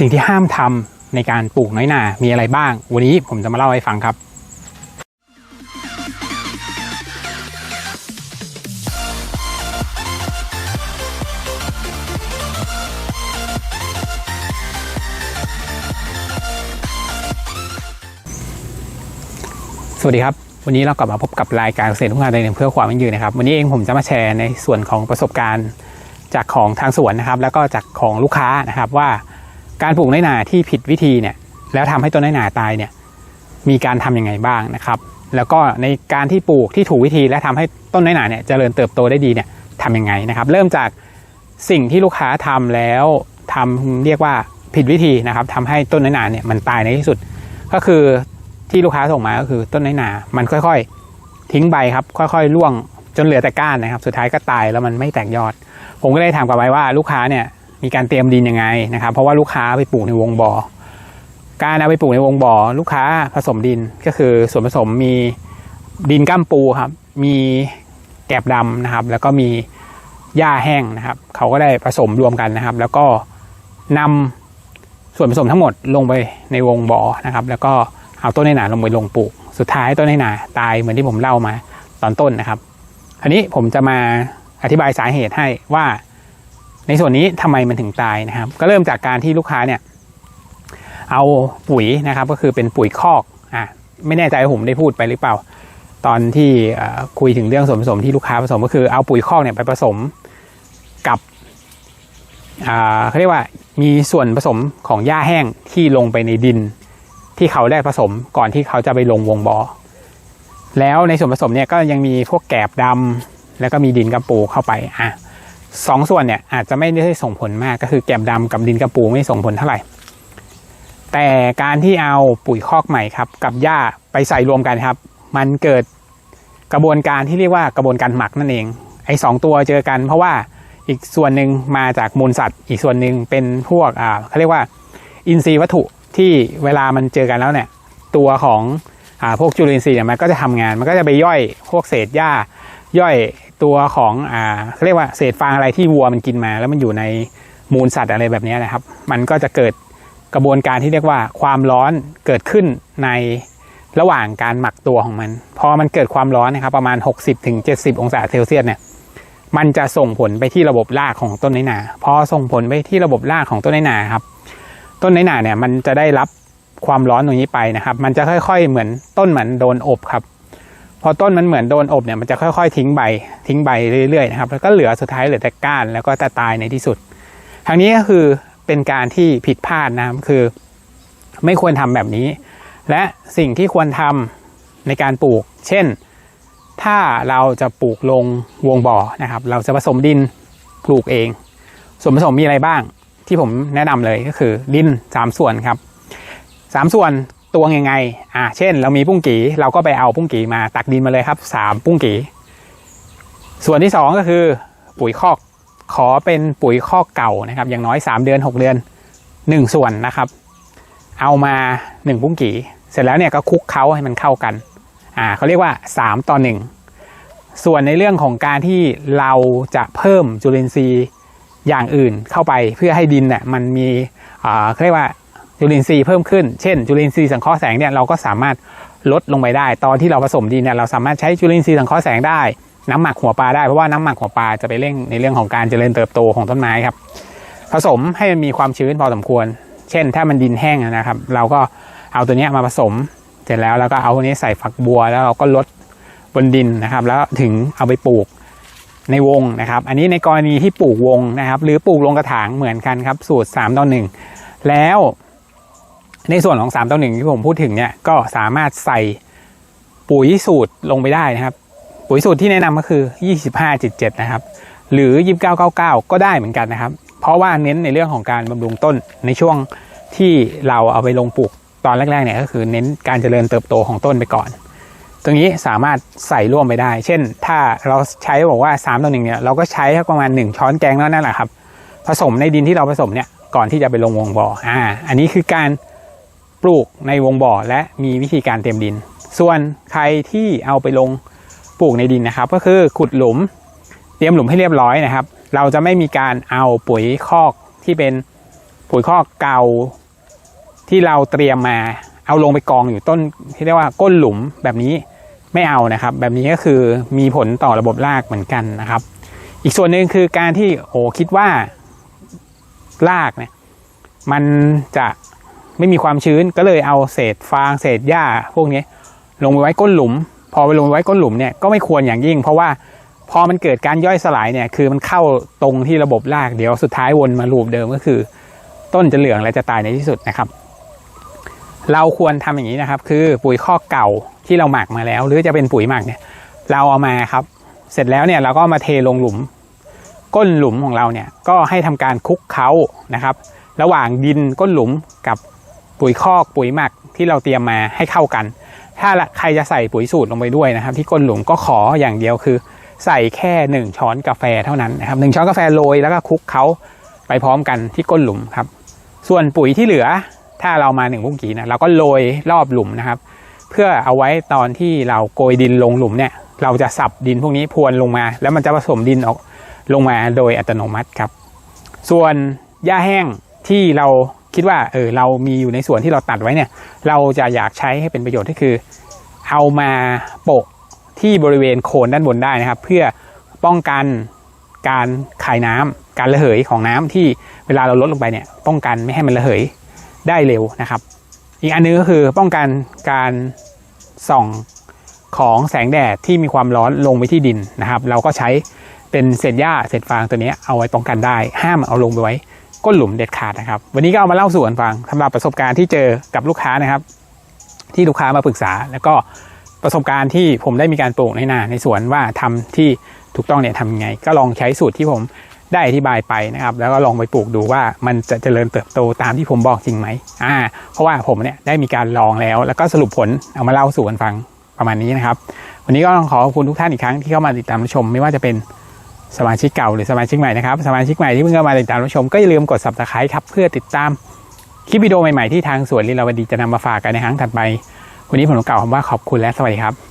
สิ่งที่ห้ามทำในการปลูกน้อยหนามีอะไรบ้าง วันนี้ผมจะมาเล่าให้ฟังครับ สวัสดีครับ วันนี้เรากลับมาพบกับรายการเกษตรทุ่งนาใจหนึ่งเพื่อความยั่งยืนนะครับ วันนี้เองผมจะมาแชร์ในส่วนของประสบการณ์จากของทางสวนนะครับ แล้วก็จากของลูกค้านะครับว่า การปลูกน้อยหนาที่ผิดวิธีเนี่ยแล้วทำให้ต้นน้อยหนาตายเนี่ยมีการทํำยังไงบ้างนะครับ แล้วก็ในการที่ปลูกที่ถูกวิธีและทำให้ต้นน้อยหนาเนี่ยเจริญเติบโตได้ดีเนี่ยทำยังไงนะครับ เริ่มจากสิ่งที่ลูกค้าทำแล้วทำเรียกว่าผิดวิธีนะครับทำให้ต้นน้อยหนาเนี่ยมันตายในที่สุด ก็คือที่ลูกค้าส่งมาก็คือต้นน้อยหนา มันค่อยๆ ทิ้งใบครับ ค่อยๆร่วงจนเหลือแต่ก้านนะครับ สุดท้ายก็ตายแล้วมันไม่แตกยอด ผมก็เลยถามกลับไปว่าลูกค้าเนี่ย มีการเตรียมดินยังไงนะครับ เพราะว่าลูกค้าไปปลูกในวงบ่อการเอาไปปลูกในวงบ่อลูกค้าผสมดินก็คือส่วนผสมมีดินก้ามปูครับ มีแกบดำนะครับ แล้วก็มีหญ้าแห้งนะครับ เขาก็ได้ผสมรวมกันนะครับ แล้วก็นำส่วนผสมทั้งหมดลงไปในวงบ่อนะครับ แล้วก็เอาต้นในหนาลงไปลงปลูก สุดท้ายต้นในหนาตายเหมือนที่ผมเล่ามาตอนต้นนะครับอันนี้ผมจะมาอธิบายสาเหตุให้ว่า ในส่วนนี้ทำไมมันถึงตายนะครับ ก็เริ่มจากการที่ลูกค้าเนี่ย เอาปุ๋ยนะครับ ก็คือเป็นปุ๋ยคอกอะไม่แน่ใจผมได้พูดไปหรือเปล่า ตอนที่คุยถึงเรื่องส่วนผสมที่ลูกค้าผสมก็คือเอาปุ๋ยคอกเนี่ยไปผสมกับอ่าเขาเรียกว่ามีส่วนผสมของหญ้าแห้งที่ลงไปในดิน ที่เขาได้ผสมก่อนที่เขาจะไปลงวงบอ่อแล้วในส่วนผสมเนี่ยก็ยังมีพวกแกบดำแล้วก็มีดินกระปูเข้าไปอะ สองส่วนเนี่ยอาจจะไม่ได้ส่งผลมากก็คือแกบดำกับดินกระปูไม่ส่งผลเท่าไหร่ แต่การที่เอาปุ๋ยคอกใหม่ครับกับหญ้าไปใส่รวมกันครับ มันเกิดกระบวนการที่เรียกว่ากระบวนการหมักนั่นเอง ไอ้สองตัวเจอกันเพราะว่าอีกส่วนหนึ่งมาจากมูลสัตว์ อีกส่วนหนึ่งเป็นพวกอ่าเขาเรียกว่าอินทรีย์วัตถุที่เวลามันเจอกันแล้วเนี่ยตัวของอ่าพวกจุลินทรีย์เนี่ยมันก็จะทำงานมันก็จะไปย่อยพวกเศษหญ้าย่อย ตัวของอ่าเขาเรียกว่าเศษฟางอะไรที่วัวมันกินมา แล้วมันอยู่ในมูลสัตว์อะไรแบบนี้นะครับ มันก็จะเกิดกระบวนการที่เรียกว่าความร้อนเกิดขึ้นในระหว่างการหมักตัวของมัน พอมันเกิดความร้อนนะครับ ประมาณ 60-70 องศาเซลเซียสเนี่ยมันจะส่งผลไปที่ระบบรากของต้นไม้หนาพอส่งผลไปที่ระบบรากของต้นไม้หนาครับ ต้นไม้หนาเนี่ยมันจะได้รับความร้อนตรงนี้ไปนะครับ มันจะค่อย ๆ เหมือนต้นเหมือนโดนอบครับ อต้นมันเหมือนโดนอบเนี่ยมันจะค่อยๆ ทิ้งใบทิ้งใบเรื่อยๆนะครับแล้วก็เหลือสุดท้ายเหลือแต่ก้านแล้วก็จะตายในที่สุดทางนี้ก็คือเป็นการที่ผิดพลาดนะครับคือ ไม่ควรทำแบบนี้ และสิ่งที่ควรทำในการปลูก เช่น ถ้าเราจะปลูกลงวงบ่อนะครับ เราจะผสมดินปลูกเอง ส่วนผสมมีอะไรบ้างที่ผมแนะนำเลยก็คือดินสามส่วนครับสามส่วน ตวงยังไง อ่า เช่น เรามีปุ้งกีเราก็ไปเอาปุ้งกีมาตักดินมาเลยครับสามปุ้งกีส่วนที่สองก็คือ ปุ๋ยคอกขอเป็นปุ๋ยคอกเก่านะครับ อย่างน้อยสามเดือนหกเดือนหนึ่งส่วนนะครับ เอามาหนึ่งปุ้งกีเสร็จแล้วเนี่ยก็คลุกเคล้าให้มันเข้ากัน อ่าเขาเรียกว่าสามต่อหนึ่งส่วนในเรื่องของการที่เราจะเพิ่มจุลินทรีย์อย่างอื่นเข้าไปเพื่อให้ดินเนี่ยมันมีอ่าเขาเรียกว่า จุลินทรีย์เพิ่มขึ้น เช่นจุลินทรีย์สังเคราะห์แสงเนี่ยเราก็สามารถลดลงไปได้ ตอนที่เราผสมดินเนี่ยเราสามารถใช้จุลินทรีย์สังเคราะห์แสงได้ น้ำหมักหัวปลาได้เพราะว่าน้ำหมักหัวปลาจะไปเร่งในเรื่องของการเจริญเติบโตของต้นไม้ครับ ผสมให้มันมีความชื้นพอสมควร เช่น ถ้ามันดินแห้งนะครับ เราก็เอาตัวนี้มาผสม เสร็จแล้วแล้วก็เอาตัวนี้ใส่ฝักบัว แล้วเราก็ลดบนดินนะครับ แล้วถึงเอาไปปลูกในวงนะครับ อันนี้ในกรณีที่ปลูกวงนะครับ หรือปลูกลงกระถางเหมือนกันครับ สูตร3ต่อ1แล้ว ในส่วนของ3ต่อ1ที่ผมพูดถึงเนี่ยก็สามารถใส่ปุ๋ยสูตรลงไปได้นะครับ ปุ๋ยสูตรที่แนะนำก็คือ 25.7 นะครับ หรือ 2999 ก็ได้เหมือนกันนะครับ เพราะว่าเน้นในเรื่องของการบำรุงต้นในช่วงที่เราเอาไปลงปลูกตอนแรกๆเนี่ยก็คือเน้นการเจริญเติบโตของต้นไปก่อน ตรงนี้สามารถใส่ร่วมไปได้ เช่น ถ้าเราใช้บอกว่า3ต่อหนึ่งเนี่ยเราก็ใช้ประมาณ 1 ช้อนแกงแล้วนั่นแหละครับ ผสมในดินที่เราผสมเนี่ยก่อนที่จะไปลงวงบ่ออ่า อันนี้คือการ ปลูกในวงบ่อและมีวิธีการเตรียมดิน ส่วนใครที่เอาไปลงปลูกในดินนะครับ ก็คือขุดหลุม เตรียมหลุมให้เรียบร้อยนะครับ เราจะไม่มีการเอาปุ๋ยคอกที่เป็นปุ๋ยคอกเก่าที่เราเตรียมมาเอาลงไปกองอยู่ต้นที่เรียกว่าก้นหลุมแบบนี้ไม่เอานะครับ แบบนี้ก็คือมีผลต่อระบบรากเหมือนกันนะครับ อีกส่วนหนึ่งคือการที่โอ้คิดว่ารากเนี่ยมันจะ ไม่มีความชื้นก็เลยเอาเศษฟางเศษหญ้าพวกนี้ลงไปไว้ก้นหลุม พอไปลงไปไว้ก้นหลุมเนี่ยก็ไม่ควรอย่างยิ่ง เพราะว่าพอมันเกิดการย่อยสลายเนี่ยคือมันเข้าตรงที่ระบบรากเดี๋ยวสุดท้ายวนมาลูปเดิมก็คือ ต้นจะเหลืองและจะตายในที่สุดนะครับ เราควรทำอย่างนี้นะครับ คือปุ๋ยคอเก่าที่เราหมักมาแล้ว หรือจะเป็นปุ๋ยหมักเนี่ย เราเอามาครับ เสร็จแล้วเนี่ยเราก็มาเทลงหลุม ก้นหลุมของเราเนี่ยก็ให้ทำการคุกเคล้านะครับ ระหว่างดินก้นหลุมกับ ปุ๋ยคอกปุ๋ยหมักที่เราเตรียมมาให้เข้ากัน ถ้าใครจะใส่ปุ๋ยสูตรลงไปด้วยนะครับ ที่ก้นหลุมก็ขออย่างเดียวคือ ใส่แค่หนึ่งช้อนกาแฟเท่านั้นนะครับหนึ่งช้อนกาแฟโรยแล้วก็คลุกเคล้าไปพร้อมกันที่ก้นหลุมครับ ส่วนปุ๋ยที่เหลือถ้าเรามาหนึ่งบุ้งกีนะเราก็โรยรอบหลุมนะครับ เพื่อเอาไว้ตอนที่เราโกยดินลงหลุมเนี่ย เราจะสับดินพวกนี้พรวนลงมา แล้วมันจะผสมดินออกลงมาโดยอัตโนมัติครับ ส่วนหญ้าแห้งที่เรา คิดว่าเออเรามีอยู่ในส่วนที่เราตัดไว้เนี่ย เราจะอยากใช้ให้เป็นประโยชน์ก็คือ เอามาโปะที่บริเวณโคนด้านบนได้นะครับ เพื่อป้องกันการคายน้ำการระเหยของน้ำที่เวลาเราลดลงไปเนี่ย ป้องกันไม่ให้มันระเหยได้เร็วนะครับ อีกอันนึงก็คือป้องกันการส่องของแสงแดดที่มีความร้อนลงไปที่ดินนะครับ เราก็ใช้เป็นเศษหญ้าเศษฟางตัวนี้เอาไว้ป้องกันได้ ห้ามเอาลงไปไว้ ก้นหลุมเด็ดขาดนะครับ วันนี้ก็เอามาเล่าสู่กันฟังสำหรับประสบการณ์ที่เจอกับลูกค้านะครับ ที่ลูกค้ามาปรึกษา แล้วก็ประสบการณ์ที่ผมได้มีการปลูกในนาในสวนว่าทำที่ถูกต้องเนี่ยทำยังไง ก็ลองใช้สูตรที่ผมได้อธิบายไปนะครับ แล้วก็ลองไปปลูกดูว่ามันจะเจริญเติบโตตามที่ผมบอกจริงไหมอ่า เพราะว่าผมเนี่ยได้มีการลองแล้ว แล้วก็สรุปผลเอามาเล่าสู่กันฟังประมาณนี้นะครับ วันนี้ก็ต้องขอขอบคุณทุกท่านอีกครั้งที่เข้ามาติดตามชม ไม่ว่าจะเป็น สมาชิกเก่าหรือสมาชิกใหม่นะครับ สมาชิกใหม่ที่เพิ่งเข้ามาติดตามรับชมก็อย่าลืมกด subscribe ครับเพื่อติดตามคลิปวิดีโอใหม่ๆที่ทางสวนลีลาวดีจะนำมาฝากกันในครั้งถัดไป วันนี้ผมต้องกล่าวคำว่าขอบคุณและสวัสดีครับ